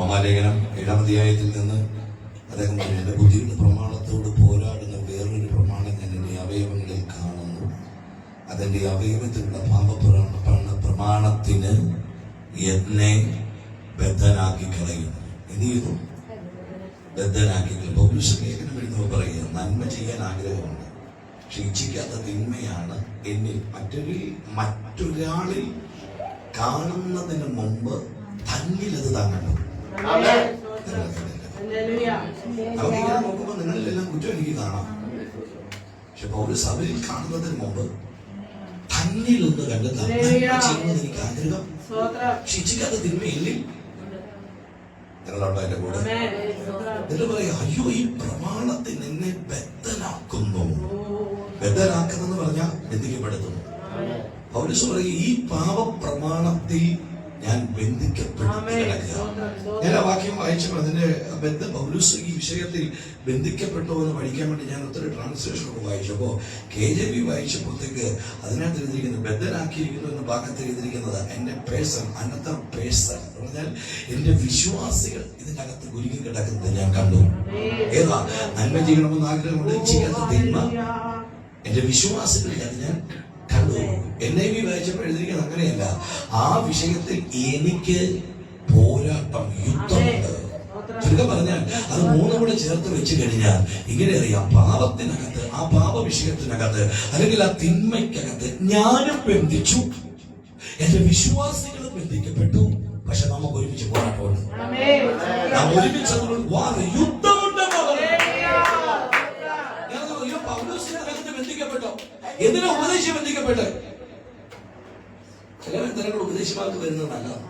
റോമാലേഖനം ഏഴാം അധ്യായത്തിൽ നിന്ന് അദ്ദേഹം പറയുന്നത് ബുദ്ധിയുടെ പ്രമാണത്തോട് പോരാടുന്ന വേറൊരു പ്രമാണം ഞാൻ എന്റെ അവയവങ്ങളിൽ കാണുന്നു. അതെന്റെ അവയവത്തിലുള്ള പാപപ്രമാണ പ്രമാണത്തിന് എന്നെ ബദ്ധനാക്കി കളയുന്നു. എന്ത് ചെയ്യുന്നു? ബദ്ധനാക്കി പൗരുഷ ലേഖനം പറയുക നന്മ ചെയ്യാൻ ആഗ്രഹമുണ്ട്. പക്ഷെ ഇച്ഛിക്കാത്ത തിന്മയാണ് എന്നിൽ മറ്റൊരു മറ്റൊരാളിൽ കാണുന്നതിന് മുമ്പ് തന്നിൽ അത് നോക്കുമ്പോൾ നിങ്ങളിലെല്ലാം കുറ്റം എനിക്ക് കാണാം. പക്ഷെ പൗരസ് അവരിൽ കാണുന്നതിന് മുമ്പ് തന്നിൽ ഒന്ന് കണ്ടെത്താൻ ചെയ്യുന്നത് എനിക്ക് ആഗ്രഹം. ശിക്ഷിക്കാത്ത തിന്മയില്ലേ? നിങ്ങളുണ്ടോ എന്റെ കൂടെ? എന്നിട്ട് പറയാ അയ്യോ ഈ പ്രമാണത്തിന് എന്നെ ബദ്ധനാക്കുന്നു. ബദ്ധനാക്കുന്നെന്ന് പറഞ്ഞാൽ എന്തിക്കപ്പെടുത്തുന്നു പൗരസ് പറയും ഈ പാപപ്രമാണത്തിൽ ഞാൻ ബന്ധിക്കപ്പെട്ടു ഞാൻ ആ വാക്യം വായിച്ചപ്പോൾ അതിന്റെ ബന്ധ പൗലൂസ് ഈ വിഷയത്തിൽ ബന്ധിക്കപ്പെട്ടോ എന്ന് പഠിക്കാൻ വേണ്ടി ഞാൻ ഒത്തിരി ട്രാൻസ്ലേഷൻ ഒക്കെ വായിച്ചപ്പോൾ കെ ജെ ബി വായിച്ചപ്പോഴത്തേക്ക് അതിനകത്ത് എഴുതിയിരിക്കുന്നത് ബദ്ധനാക്കിയിരിക്കുന്നു എന്ന ഭാഗത്ത് എഴുതിയിരിക്കുന്നത് എന്റെ പേഴ്സൺ അനന്തർ പേഴ്സൺ എന്ന് പറഞ്ഞാൽ എന്റെ വിശ്വാസികൾ ഇതിനകത്ത് ഗുരുങ്ങി കിടക്കുന്നത് ഞാൻ കണ്ടു. ഏതാ? നന്മ ചെയ്യണമെന്ന് ആഗ്രഹമുണ്ട് ചെയ്യാത്ത തിന്മ. എന്റെ വിശ്വാസികളിൽ അത് ഞാൻ കണ്ടു. എൻ ഐ വി വായിച്ചപ്പോൾ എഴുതിയിരിക്കുന്നത് അങ്ങനെയല്ല. ആ വിഷയത്തിൽ എനിക്ക് പോരാട്ടം യുദ്ധമുണ്ട് ചുരുക്കം പറഞ്ഞാൽ അത് മൂന്നും കൂടെ ചേർത്ത് വെച്ച് കഴിഞ്ഞാൽ ഇങ്ങനെ അറിയാം പാപത്തിനകത്ത് ആ പാപ വിഷയത്തിനകത്ത് അല്ലെങ്കിൽ ആ തിന്മയ്ക്കകത്ത് ഞാനും ബന്ധിച്ചു. എന്റെ വിശ്വാസികളും ബന്ധിക്കപ്പെട്ടു. പക്ഷെ നമുക്ക് ഒരുമിച്ച് പോരാട്ടമുണ്ട് നാം ഒരുമിച്ച് യുദ്ധമുണ്ട് ബന്ധിക്കപ്പെട്ടോ? എന്തിനാ ഉപദേശം ബന്ധിക്കപ്പെട്ട്? ചില ബന്ധനങ്ങൾ ഉപദേശമാർക്ക് വരുന്നത് നല്ലതാണ്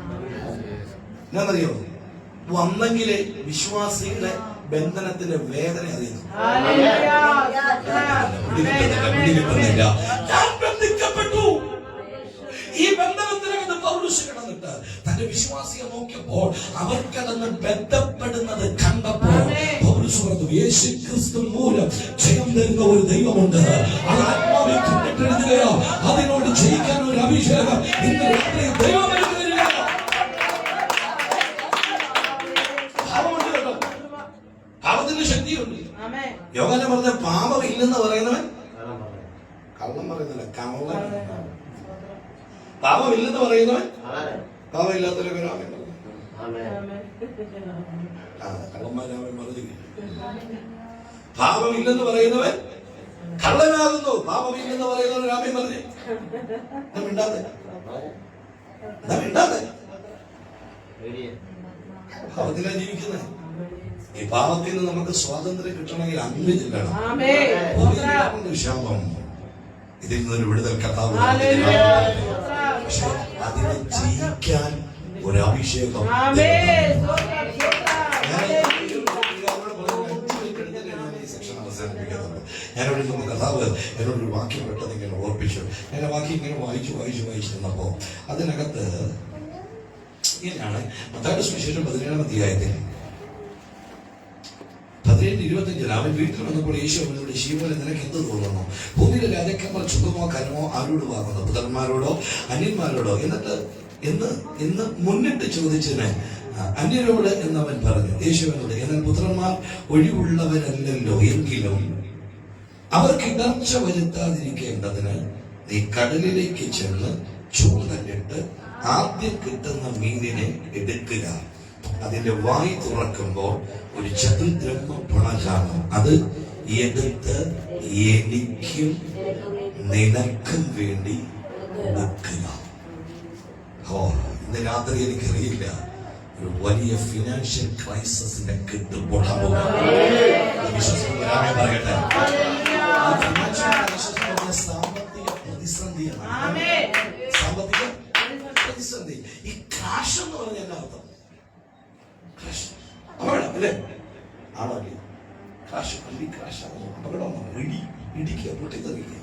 എന്നാന്നറിയോ? വന്നെങ്കിലേ വിശ്വാസികളുടെ ബന്ധനത്തിന്റെ വേദന അറിയുന്നു. ഞാൻ ബന്ധിക്കപ്പെട്ടു. ഈ ബന്ധനത്തിനകത്ത് പൗരുഷ കിടന്നിട്ട് തന്റെ വിശ്വാസിയെ നോക്കിയപ്പോൾ അവർ കിടന്ന് ബന്ധപ്പെടുന്നത് കണ്ടപ്പോൾ പറഞ്ഞു യേശു ക്രിസ്തു മൂലം ജയം തരുന്ന ഒരു ദൈവമുണ്ട്. അത് ആത്മാവിൽ കണ്ടിട്ട് അതിനോട് ജയിക്കാൻ ഒരു അഭിഷേകം ഇന്ന് രാത്രി ദൈവം പാപത്തിന് ശക്തിയുണ്ട്. യോഗന പറഞ്ഞ പാപം ഇല്ലെന്ന് പറയുന്നവൻ? കള്ളം പറയുന്നില്ല. കള്ളൻ. പാപമില്ലെന്ന് പറയുന്നവൻ? പാപമില്ലാത്തൊരു രാമൻ ആ പറഞ്ഞില്ല പാപമില്ലെന്ന് പറയുന്നവൻ കള്ളനാകുന്നു. പാപമില്ലെന്ന് പറയുന്നവൻ രാമൻ പറഞ്ഞു. മിണ്ടാതെ. മിണ്ടാതെ. ജീവിക്കുന്നത്. ഈ പാപത്തിൽ നിന്ന് നമുക്ക് സ്വാതന്ത്ര്യം കിട്ടണമെങ്കിൽ അങ്ങ് ചെല്ലണം ശാപം. ഇതിൽ നിന്നൊരു വിടുതൽ കഥാവ് പക്ഷെ അതിനെ ജയിക്കാൻ ഒരു അഭിഷേകം. ഞാനോട് നമ്മൾ കഥാവ് എന്നോടൊരു വാക്യം പെട്ടെന്ന് ഇങ്ങനെ ഓർപ്പിച്ചു. ഞാൻ വാക്യം ഇങ്ങനെ വായിച്ചു വായിച്ചു വായിച്ചു അതിനകത്ത് ഇങ്ങനെയാണ്. മത്തായുടെ സുവിശേഷം പതിനേഴാം അധ്യായത്തിൽ. പതിനേഴ് ഇരുപത്തഞ്ചിൽ അവൻ വീട്ടിൽ വന്നപ്പോൾ യേശു അവനോട് ശിവന് നിനക്ക് എന്ത് തോന്നുന്നു? ഭൂമിയിലെ രാജാക്കന്മാർ സുഖമോ കനമോ ആരോട് വാങ്ങുന്നു പുത്രന്മാരോടോ അന്യന്മാരോടോ? എന്നിട്ട് എന്ന് എന്ന് മുന്നിട്ട് ചോദിച്ചതിന് അന്യരോട് എന്നവൻ പറഞ്ഞു യേശുവിനോട് എന്നാൽ പുത്രന്മാർ ഒഴിവുള്ളവരല്ലല്ലോ എങ്കിലും അവർക്ക് ഇടർച്ച വരുത്താതിരിക്കേണ്ടതിന് നീ കടലിലേക്ക് ചെന്ന് ചൂണ്ടലിട്ട് ആദ്യം കിട്ടുന്ന മീനിനെ എടുക്കുക. അതിന്റെ വായി തുറക്കുമ്പോൾ ഒരു ചതുർദ്രഹ്മ പണ അത് എടുത്ത് എനിക്കും നിനക്കും വേണ്ടി കൊടുക്കുക ഓ ഇന്ന് രാത്രി എനിക്കറിയില്ല. ഒരു വലിയ ഫിനാൻഷ്യൽ ക്രൈസിസിന്റെ കെട്ടുപൊട്ടാൻ പോകും വിശ്വസിക്കുന്നവരാമേ പറയട്ടെ. സാമ്പത്തിക പ്രതിസന്ധിയാണ്. സാമ്പത്തിക പ്രതിസന്ധി. ഈ എന്ന് പറഞ്ഞ എന്താ അർത്ഥം? കാശ് അപകടം അല്ലേ? ആണോ അല്ലേ കാശ് വലിയ കാശാണ് അപകടമാണ് ഇടി ഇടിക്കുക പൊട്ടിത്തെറിക്കുക.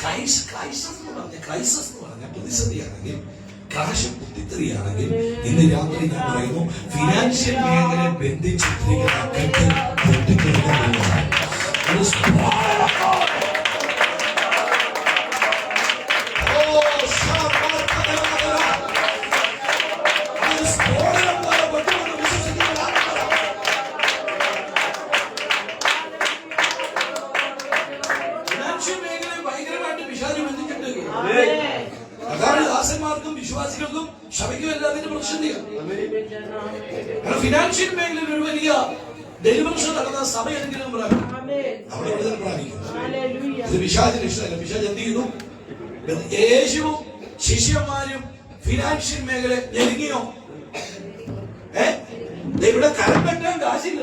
ക്രൈസ് ക്രൈസിസ് എന്ന് പറഞ്ഞ ക്രൈസിസ് എന്ന് പറഞ്ഞ പ്രതിസന്ധിയാണെങ്കിൽ കാശ് പൊട്ടിത്തെറിയാണെങ്കിൽ ഇന്ന് രാത്രി ഞാൻ പറയുന്നു ഫിനാൻഷ്യൽ മേഖല ബന്ധിച്ചിട്ടിരിക്കുന്ന കെട്ട് പൊട്ടിത്തെറിക്കാൻ Oh, സഭയ്ക്കും എല്ലാത്തിനും അതിന്റെ കാരണം ഫിനാൻഷ്യൽ മേഖലയിൽ ഒരു വലിയ ഡെലിവറേഷൻ നടന്ന സഭ എന്തെങ്കിലും അവിടെ വിടുതൽ പ്രാപിക്കും. ഇത് പിശാചിന് ഇഷ്ടമല്ല. പിശാജ് എന്ത് ചെയ്യുന്നു? യേശുവും ശിഷ്യന്മാരും ഫിനാൻഷ്യൽ മേഖല ഞെരുങ്ങിയോ? ഏ? ഇവിടെ കരം കെട്ടാൻ കാശില്ല.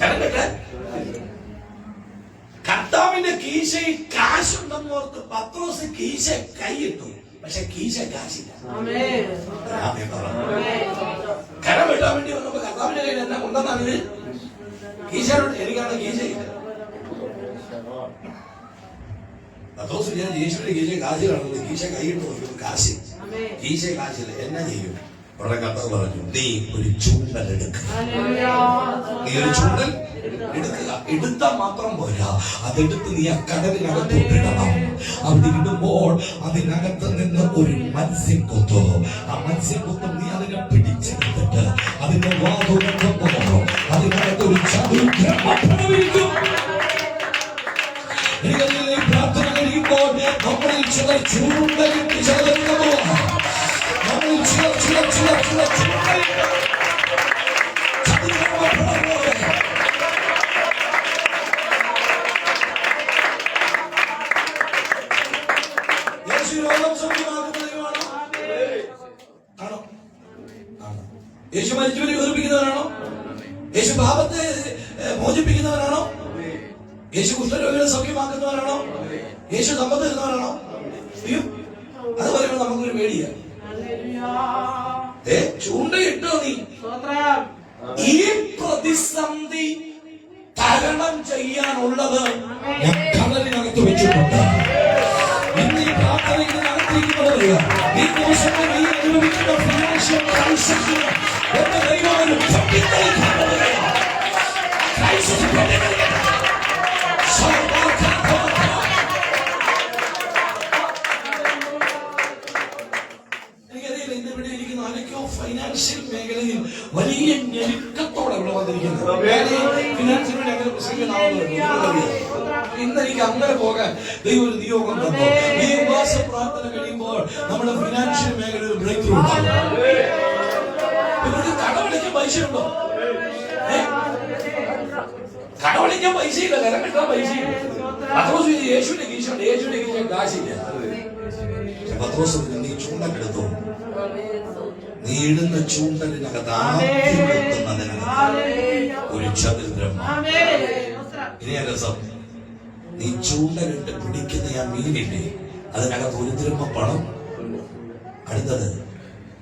കരം കെട്ടാൻ? കർത്താവിന്റെ കീശയിൽ കാശുണ്ടെന്ന് ഓർത്ത് പത്രോസ് കീശ കൈയിട്ടു പക്ഷെ കീശ കാശില്ല. കരം വെട്ടാൻ വേണ്ടി വന്നപ്പോ കർത്താവിന്റെ കയ്യിൽ എന്നാ കൊണ്ടെന്നാണ് ഇത് കീശയോട് എനിക്കാണ് കീശയില്ല പത്രോസ് ഞാൻ യേശുവിന്റെ കീശ കാശ് കാണുന്നത് കീശ കൈയിട്ട് നോക്കിയത് കാശ്. കീശ കാശില്ല. എന്നാ ചെയ്യും? ഉടനെ കർത്താവ് പറഞ്ഞു നീ ഒരു ചൂണ്ടൽ എടുക്കുക നീ ഒരു ചൂണ്ടൽ എടുക്കുക. എടുത്താൽ മാത്രം പോരാ. അതെടുത്ത് നീ ആ കടലിനകത്ത് ഇടണം. അവിടെ ഇടുമ്പോൾ അതിനകത്ത് നിന്ന് ഒരു മത്സ്യം കൊത്തു ആ മത്സ്യം നീ അതിനെ പിടിച്ചെടുത്തിട്ട് അതിന്റെ വാ തുറക്കുമ്പോ അതിനകത്ത് ഒരു പ്രാർത്ഥന കഴിയുമ്പോൾ നമ്മളിൽ ചിലർ ചൂണ്ടലിട്ട് ചിലരുന്നതോ നമ്മളിൽ ചിലർ ചിലർ ചിലർ ചിലർ ചൂണ്ടലിട്ട് ഏ ചൂണ്ടയിട്ടോ നീ ഈ പ്രതിസന്ധി തരണം ചെയ്യാനുള്ളത് ഞാൻ കടലിനകത്ത് വെച്ചിട്ടുണ്ട്. ഇന്ന് ഈ നടത്തിയിരിക്കുന്നത് ഈ ദിവസത്തെ നീ അനുഭവിക്കുന്ന ഫിനാൻഷ്യൽ ക്രൈസിസിന് എന്റെ ദൈവം ഒരു വന്നിരിക്കുന്നത് ഇന്ന് എനിക്ക് അങ്ങനെ പോകാൻ ദൈവം ഒരു നിയോഗം തന്നു. ഈ മാസ പ്രാർത്ഥന കഴിയുമ്പോൾ നമ്മുടെ ഫിനാൻഷ്യൽ മേഖലയിൽ ഒരു ബ്രേക്ക് ത്രൂ ഉണ്ടാകും. ഇവർക്ക് കടമടിക്കാൻ പൈസ ഉണ്ടോ ഏ? കടമടിക്കാൻ പൈസയില്ല കരം കിട്ടാൻ പൈസയില്ല. പത്രോസ് യേശുവിന്റെ കീശുണ്ട് യേശുവിന്റെ കീശ കാശില്ല. പക്ഷെ പത്രോസ് പറഞ്ഞു, നീ ചൂണ്ടക്കെടുത്തോ നീ ഇടുന്ന ചൂണ്ടലിനകത്ത് കൊത്തുന്നതിനകത്ത് ഒരു ചതുരം ഇനി രസം നീ ചൂണ്ടലിട്ട് പിടിക്കുന്ന ആ മീനില്ലേ അതിനകത്ത് ഒരു തിരുമ്പ പണം അടുത്തത്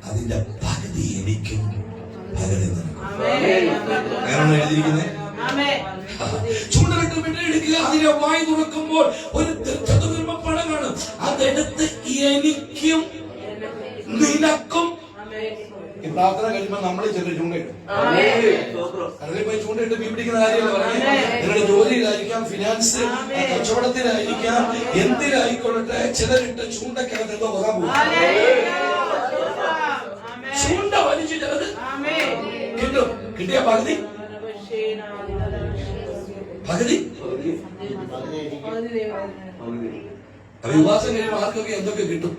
അതിന്റെ പകുതി എനിക്കും പകുതി അങ്ങനെയാണോ എഴുതിയിരിക്കുന്നത് ചൂണ്ടലിട്ട് പിടിയെടുക്കുക അതിനെ വായി തുറക്കുമ്പോൾ ഒരു ചതുർമ്മ പണം കാണും. അതെടുത്ത് എനിക്കും നിനക്കും ഈ പ്രാർത്ഥന കഴിയുമ്പോൾ നമ്മൾ ചെറിയ ചൂണ്ടയിടും കടലിൽ പോയി ചൂണ്ടയിട്ട് മീൻ പിടിക്കുന്ന കാര്യമല്ല പറഞ്ഞേ നിങ്ങളുടെ ജോലിയിലായിരിക്കാം ഫിനാൻസ് കച്ചവടത്തിലായിരിക്കാം എന്തിലായിക്കൊള്ളട്ടെ ചിലരിട്ട് ചൂണ്ടക്കകത്ത് എന്തോ വരാൻ പോകും ചൂണ്ട വലിച്ചിട്ട് അത് കിട്ടും. കിട്ടിയ പകുതി? പകുതി. കഴിയുമ്പോൾ ആർക്കൊക്കെ എന്തൊക്കെ കിട്ടും?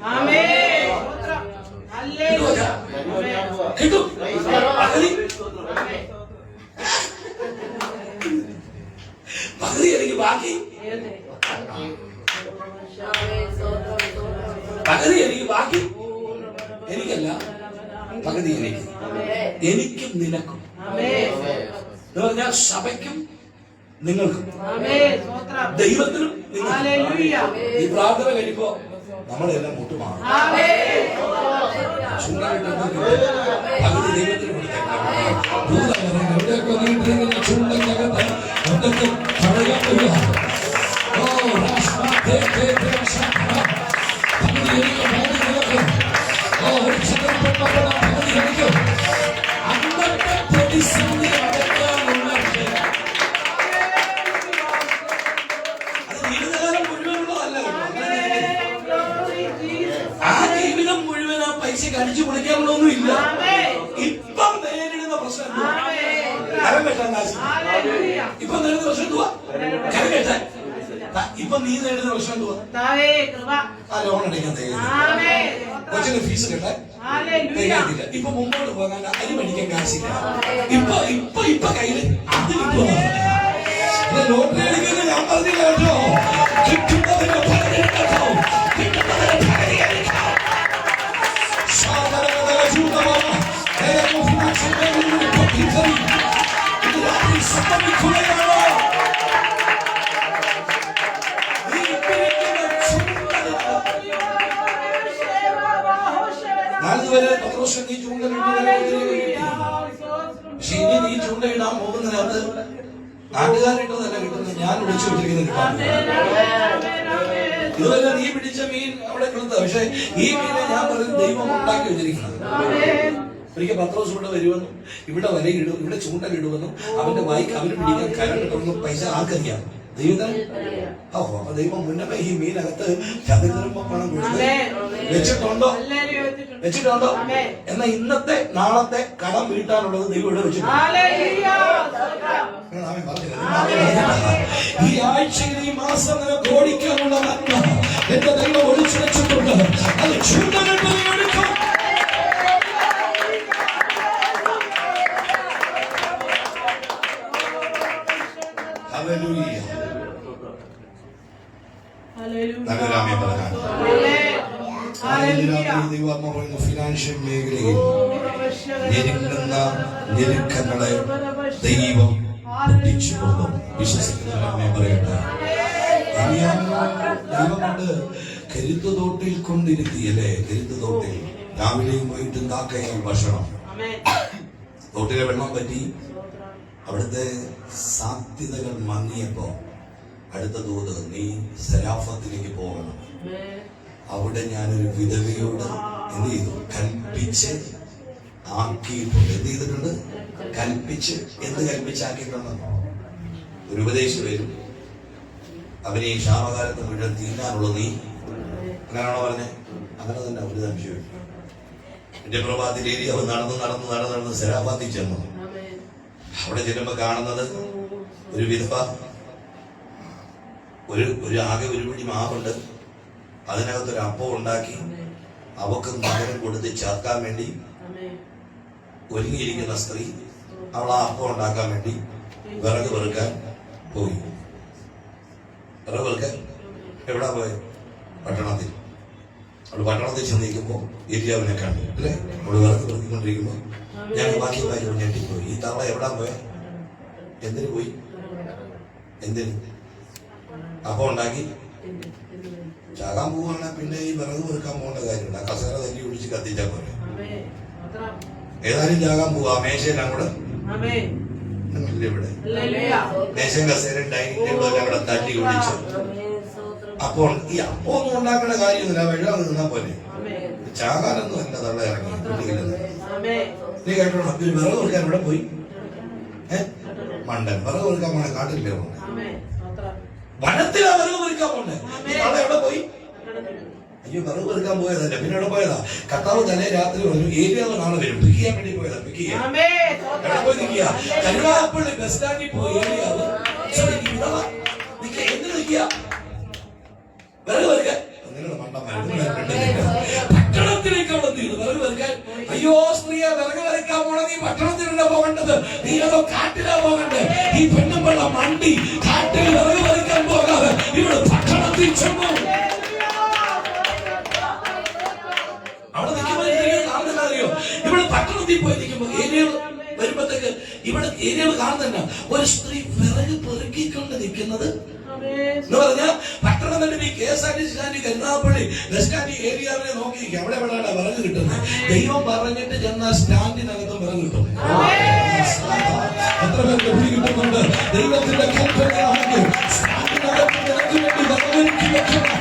കിട്ടും. പകുതി. പകുതി എനിക്ക് ബാക്കി. പകുതി എനിക്ക് ബാക്കി. എനിക്കല്ല. പകുതി എനിക്ക്. എനിക്കും നിനക്കും. എന്ന് പറഞ്ഞാൽ സഭയ്ക്കും നിങ്ങൾക്കും. ദൈവത്തിനും ഈ പ്രാർത്ഥന കഴിയുമ്പോ നമ്മളെല്ലാം കൂട്ടുമാറും ചുണ്ടായിട്ട് ദൈവത്തിന് കൊടുത്തേക്കാം കൊച്ചിന് ഫീസ് കെട്ടാൻ ഹല്ലേലൂയ. തികയത്തില്ല ഇപ്പൊ മുമ്പോട്ട് പോകാൻ അരി മേടിക്കാൻ കാശില്ല ഇപ്പൊ ഇപ്പൊ ഇപ്പൊ കയ്യില് അത് കിട്ടുമോ ലോട്ടറി അടിക്കുന്നത് ഞാൻ പറഞ്ഞില്ല കേട്ടോ കിട്ടുന്നതിന് പകുതി എടുക്കാം. കിട്ടുന്നതിന് പകുതി എടുക്കാം. സാധാരണ ചൂടമാണ്. ഏതൊക്കെ ഫിനാൻഷ്യൽ മേഖലയിൽ പൊട്ടിത്തെറി. ഇത് രാത്രി സംഭവിക്കുകയാണ്. പത്രോസ് നീ ചൂണ്ടയിടാൻ പോകുന്നതിനകത്ത് നാട്ടുകാരിട്ടതല്ല കിട്ടുന്നത് ഞാൻ വിളിച്ചു വെച്ചിരിക്കുന്നത് കിട്ടാൻ ഇതുവരെ നീ പിടിച്ച മീൻ അവിടെ കിട്ടുന്നത് പക്ഷെ ഈ മീനെ ഞാൻ പറയുന്നത് ദൈവം ഉണ്ടാക്കി വെച്ചിരിക്കുന്നത് ഒരിക്കൽ പത്രോസ് ഇവിടെ വരുമെന്നും ഇവിടെ വലയിടും ഇവിടെ ചൂണ്ടലിടുമെന്നും അവന്റെ വായിക്ക് അവന് പിടിക്കാൻ കരണ്ടിട്ടൊന്നും പൈസ ആർക്കറിയാം ദൈവത്തിന് ഓഹോ അപ്പൊ ദൈവം മുന്നമേ ഈ മീനകത്ത് ചതുരമ്പ പണം കൊടുത്ത് വെച്ചിട്ടുണ്ടോ? വെച്ചിട്ടുണ്ടോ? എന്നാ ഇന്നത്തെ നാളത്തെ കടം വീട്ടാനുള്ളത് ദൈവം ഇവിടെ വെച്ചിട്ടുണ്ട്. ഈ ആഴ്ചയിൽ ഈ മാസം നിനക്ക് ഓടിക്കാനുള്ള നന്മ എന്റെ ദൈവം ഒളിച്ചു വെച്ചിട്ടുണ്ട്. അത് ചൂണ്ടലിട്ട് നീ എടുക്കും. ഹല്ലേലൂയ. ദൈവാത്മാ ഫിനാൻഷ്യൽ മേഖലയിൽ ഞെരുക്കുന്ന ഞെരുക്കങ്ങളെ ദൈവം പൊട്ടിച്ചു പോകും വിശ്വസിക്കുന്നവരെ പറയട്ടെ. എലിയാൻ ദൈവം കൊണ്ട് കരുത്ത് തോട്ടിൽ കൊണ്ടിരുത്തിയല്ലേ? കരുത്തു തോട്ടിൽ രാവിലെയും വൈകിട്ടും കാക്കയാൽ ഭക്ഷണം. തോട്ടിലെ വെള്ളം പറ്റി. അവിടുത്തെ സാധ്യതകൾ മങ്ങിയപ്പോ അടുത്ത തോത് നീ സരാഫത്തിലേക്ക് പോകണം. അവിടെ ഞാനൊരു വിധവയോട് എന്ത് ചെയ്തു? കൽപ്പിച്ച് ആക്കിയിട്ടുണ്ട്. എന്ത് ചെയ്തിട്ടുണ്ട്? കൽപ്പിച്ച്. എന്ത് കൽപ്പിച്ചാക്കിയിട്ടുണ്ട്? ഒരു ഉപദേശം വരും. അവനെ ഈ ക്ഷാമകാലത്ത് മുഴുവൻ തീരാനുള്ള നീ അങ്ങനെയാണോ പറഞ്ഞേ? അങ്ങനെ തന്നെ ഒരു സംശയം എന്റെ പ്രഭാതിലേരി അവൻ നടന്ന് നടന്ന് നടന്ന് നടന്ന് സരാബാദിൽ ചെന്നു. അവിടെ ചെല്ലുമ്പോ കാണുന്നത് ഒരു വിധവ ഒരു ഒരു ആകെ ഒരു പിടി മാവുണ്ട്. അതിനകത്തൊരു അപ്പം ഉണ്ടാക്കി അവക്ക് നഗരം കൊടുത്ത് ചേർക്കാൻ വേണ്ടി ഒരുങ്ങിയിരിക്കുന്ന സ്ത്രീ അവൾ ആ അപ്പം ഉണ്ടാക്കാൻ വേണ്ടി വിറക് വെറുക്കാൻ പോയി. വിറക് വെറുക്കാൻ എവിടാ പോയത് പട്ടണത്തിൽ. അവൾ പട്ടണത്തിൽ ചെന്നിരിക്കുമ്പോ ഏരിയാവിനെ കണ്ടു അല്ലേ? അവൾ വിറക് വെറുക്കിക്കൊണ്ടിരിക്കുമ്പോ ഞാൻ ബാക്കി കാര്യം ഞെട്ടിപ്പോയി. ഈ തവള എവിടാ പോയ? എന്തിനു പോയി? എന്തിന്? അപ്പം ഉണ്ടാക്കി ചാകാൻ പോവാണ് പിന്നെ ഈ വിറക് വെക്കാൻ പോകേണ്ട കാര്യമില്ല. കസേര തല്ലി ഒഴിച്ച് കത്തിച്ചാൽ പോലെ ഏതായാലും ചാകാൻ പോവാ. മേശയെല്ലാം കൂടെ? ഇവിടെ. മേശയും കസേരയും ഡൈനിങ് ടേബിളും എല്ലാം കൂടെ തല്ലി ഒഴിച്ച് അപ്പോൾ ഈ അപ്പം ഒന്നും ഉണ്ടാക്കേണ്ട കാര്യമൊന്നുമില്ല വെള്ളം നിന്നാ പോലെ ചാകാനൊന്നും അല്ല തള്ള ഇറങ്ങി. നീ കേട്ടോ വിറക് കൊടുക്കാൻ ഇവിടെ പോയി. ഏഹ് മണ്ടൻ. വിറക് കൊടുക്കാൻ പോണേ. കാട്ടില്ലേ പോണേ? വനത്തിലാ വിറക് പെറുക്കാൻ പോണ്ടേ? എവിടെ പോയി? അയ്യോ വിറക് പെറുക്കാൻ പോയതല്ല പിന്നെ എവിടെ പോയതാ? കർത്താവ് തലേ രാത്രി പറഞ്ഞു ഏരിയാന്ന് വരും. പിക്ക് ചെയ്യാൻ വേണ്ടി പോയതാ പിക്ക് ചെയ്യാൻ. എവിടെ പോയി നിൽക്കുക കരുവാപ്പള്ളി ബസ് സ്റ്റാൻഡിൽ പോയി ഏരിയാവ് നിൽക്കുക എന്തിനു നിൽക്കുക വിറക് വെറുക്കാൻ നിങ്ങളുടെ മണ്ടന്മാർ പട്ടണത്തിലേക്ക് അവിടെ തീർന്നു വിറക് വെറുക്കാൻ അയ്യോ സ്ത്രീയെ വിറക് വെറുക്കാൻ പോണ നീ പട്ടണത്തിലല്ല പോകേണ്ടത്. നീ അതോ കാട്ടിലാ പോകേണ്ടത്. ഈ പെണ്ണുമ്പള്ള മണ്ടി ഏരിയ കാണുന്നില്ല ഒരു സ്ത്രീ വിറക് പെറുക്കിക്കൊണ്ട് നിൽക്കുന്നത്. എന്ന് പറഞ്ഞാൽ പട്ടണം തന്നെ ഈ K S R T C stand Karunagappally bus stand ഏരിയാവിനെ നോക്കി അവിടെ എവിടെയാണ് വിറക് കിട്ടുന്നത് ദൈവം പറഞ്ഞിട്ട് ചെന്ന സ്റ്റാൻഡിനകത്തും വിറക് കിട്ടും. എത്ര പേർക്ക് പിടി കിട്ടുന്നുണ്ട്? ദൈവത്തിന്റെ കൽപ്പനയാണെങ്കിൽ സ്റ്റാൻഡിനകത്ത് നിനക്ക് വേണ്ടി വിറകൊരുക്കി വെക്കണം.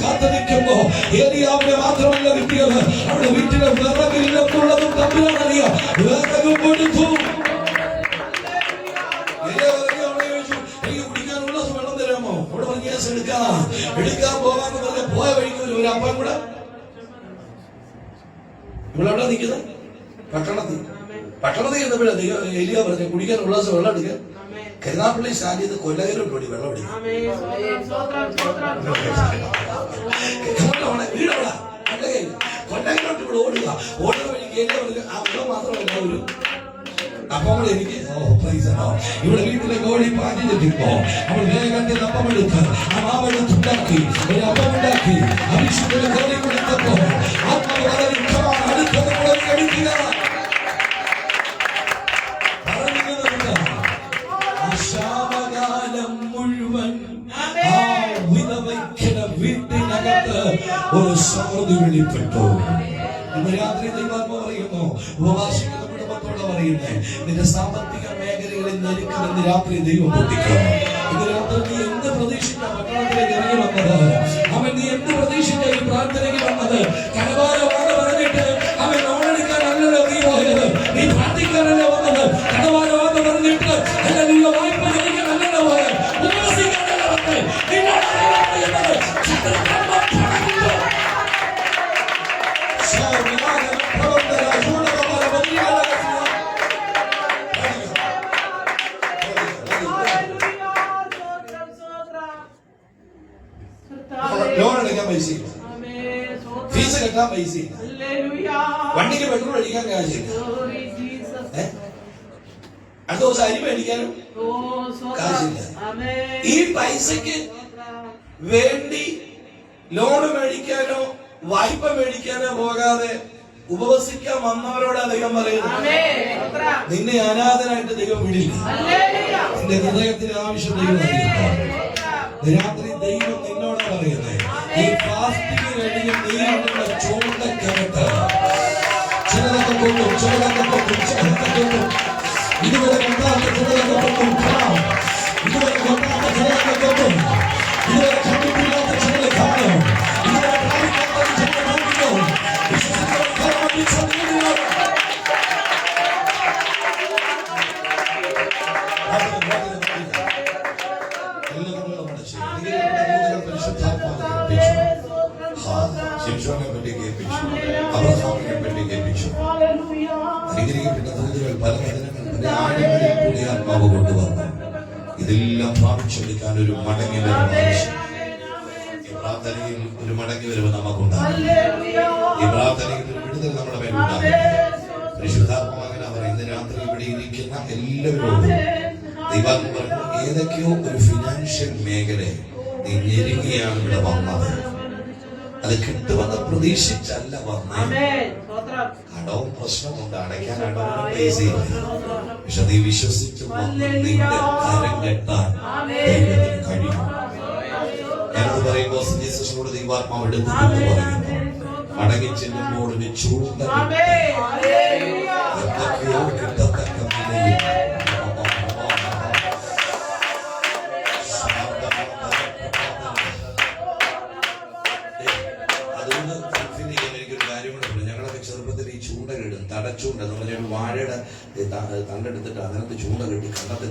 കാത്തു നിൽക്കുമ്പോ ഏലിയാവിനെ മാത്രമല്ല കിട്ടിയത്. അവിടെ വീട്ടിലെ വിറകില്ലെന്നുള്ളതും തമ്പുരാൻ അറിയാം വിറകും കൊടുത്തു ഏലിയാവ് ഇറങ്ങി അവിടെ ചോദിച്ചു, "എനിക്ക് കുടിക്കാനുള്ള വെള്ളം തരാമോ? അവിടെ പറഞ്ഞ കേസ് എടുക്കാം. എടുക്കാൻ പോകാന്ന് പറഞ്ഞ പോയ വഴിക്ക് ഒരു അപ്പം കൂടെ. ഇവിടെ നിൽക്കുന്നത്? പട്ടണത്തിൽ പട്ടണത്തിൽ ചെന്നപ്പോഴാണ് എലിയ പറഞ്ഞ കുടിക്കാൻ ഉള്ള ദിവസം വെള്ളം എടുക്കുക കരുനാപ്പള്ളി സ്റ്റാൻഡ് ചെയ്ത് കൊല്ലകരോട്ട് ഓടി വെള്ളം എടുക്കുക കൊല്ലമാണ് വീടവിടെ കൊല്ലകയില്ല കൊല്ലകരോട്ട് ഇവിടെ ഓടുക. വഴിക്ക് എലിയ പറഞ്ഞു ആ വെള്ളം മാത്രമല്ല ഒരു അപ്പം എനിക്ക് ഇവിടെ വീട്ടിലെ കോഴി പാഞ്ഞു തെറ്റിപ്പോ അവൾ വേഗത്തിൽ അപ്പം എടുത്ത് ആ മാവെടുത്തുണ്ടാക്കി ഒരു അപ്പം ഉണ്ടാക്കി. അഭിഷേകത്തിന് കോഴി കൊടുത്തപ്പോ ആത്മാവ് വളരെ ഇഷ്ടമാണ് അടുത്തത് കഴിക്കുക ഒരു സമൃദ്ധി വെളിപ്പെട്ടു ഇന്ന് രാത്രി ദൈവാത്മ പറയുന്നു ഉപവാസിക്കുന്ന കുടുംബത്തോടെ പറയുന്നേ നിന്റെ സാമ്പത്തിക മേഖലകളിൽ ഞെരുക്കുമെന്ന് രാത്രി ദൈവം പൊട്ടിക്കണം ഇന്ന് രാത്രി നീ എന്ത് പ്രതീക്ഷിച്ച പട്ടണത്തിലേക്ക് ഇറങ്ങി വന്നത്? അവൻ നീ എന്ത് പ്രതീക്ഷിച്ച ഈ പ്രാർത്ഥനയ്ക്ക് വന്നത്? കടഭാരമാണ് വായ്പ മേടിക്കാനോ പോകാതെ ഉപവസിക്കാൻ വന്നവരോട് ദൈവം പറയുന്നു. നിന്നെ അനാഥനായിട്ട് ദൈവം വിടില്ല. നിന്റെ ഹൃദയത്തിന് ആവശ്യം ദൈവം രാത്രി ദൈവം നിന്നോട് പറയുന്നത് ഈ പ്ലാസ്റ്റിക് കഴിഞ്ഞ് നീയുള്ള ചൂണ്ടക്കരട്ട് ചിലതൊക്കെ കൊണ്ടും ചിലതൊക്കെ കൊണ്ടും ചിലതൊക്കെ കൊണ്ടും ഇതുവരെ കൊണ്ടാത്ത ചിലതൊക്കെ കൊണ്ടും. ഇതുവരെ കൊണ്ടാത്ത ചിലതൊക്കെ കൊണ്ടും ആത്മാവ് കൊണ്ടുവന്നു ഇതെല്ലാം പ്രാപിച്ചെടുക്കാൻ ഒരു മടങ്ങി വരുന്ന ആവശ്യം ഈ പ്രാർത്ഥനയിൽ ഒരു മടങ്ങി വരവ് നമുക്കുണ്ടാകും. ഈ പ്രാർത്ഥനയിൽ ഒരു വിടുതൽ നമ്മുടെ മേലുണ്ടാകും അവർ ഇന്ന് രാത്രി ഇവിടെ ഇരിക്കുന്ന എല്ലാവരോടും ദൈവം പറഞ്ഞു ഏതൊക്കെയോ ഒരു ഫിനാൻഷ്യൽ മേഖല നീ ഞെരുങ്ങിയാണ് ഇവിടെ വന്നത്. അത് കിട്ടുമെന്ന് പ്രതീക്ഷിച്ചല്ല വന്നേ. കടവും പ്രശ്നമുണ്ട് അടയ്ക്കാനായിട്ട് അടവിന് പൈസയില്ല പക്ഷെ നീ വിശ്വസിച്ച് വന്ന് നിന്റെ കരം കെട്ടാൻ ദൈവത്തിന് കഴിയും. ഞാനത് പറയുമ്പോൾ ജീസസിനോട് ദൈവാത്മാവ് എടുത്തിട്ട് പറയുന്നു. മടങ്ങി ചെല്ലുമ്പോൾ ഒരു ചൂണ്ട എന്തൊക്കെയോ വാഴയുടെ തണ്ടെടുത്തിട്ട് അതിനകത്ത് ചൂണ്ട കെട്ടി കണ്ടത്തിൽ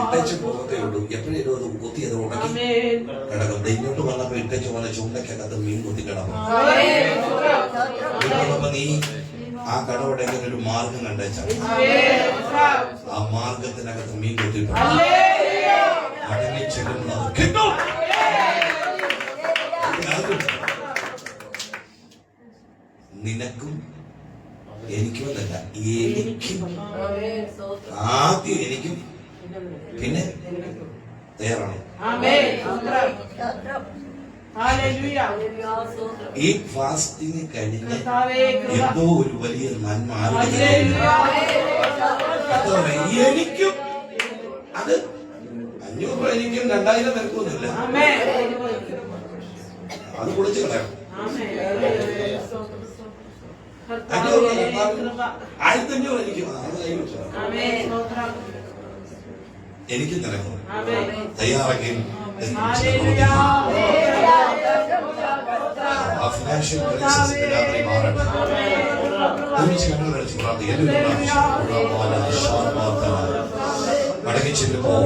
ഇട്ടച്ച് പോകത്തേ ഉള്ളൂ. എപ്പോഴേലും അത് കുത്തി അത് ഉണക്കി കിടക്കും. ഇങ്ങോട്ട് വന്നപ്പോ ഇട്ടച്ച് പോലെ ചൂണ്ടക്കകത്ത് മീൻ കുത്തി കിടക്കും. നീ ആ കടവുടെങ്കിൽ ഒരു മാർഗം കണ്ടേച്ച. ആ മാർഗത്തിനകത്ത് മീൻ കുത്തിയിട്ടുണ്ട് അടങ്ങി കിട്ടും. നിനക്കും എനിക്കുമെന്നല്ല എനിക്കും. ആദ്യം എനിക്കും പിന്നെ തയ്യാറാണ് ഈ ഫാസ്റ്റിംഗ് കഴിഞ്ഞ് എന്തോ ഒരു വലിയ നന്മ എനിക്കും. അത് അഞ്ഞൂറ് രൂപ എനിക്കും രണ്ടായിരം നിരക്കൊന്നുമില്ല അത് കുളിച്ചു കളയാം ആയിരത്തി അഞ്ഞൂറ് എനിക്ക്. എനിക്കും നിനക്കും തയ്യാറാക്കി ഫിനാൻഷ്യൽ. മടങ്ങി ചെല്ലുമ്പോൾ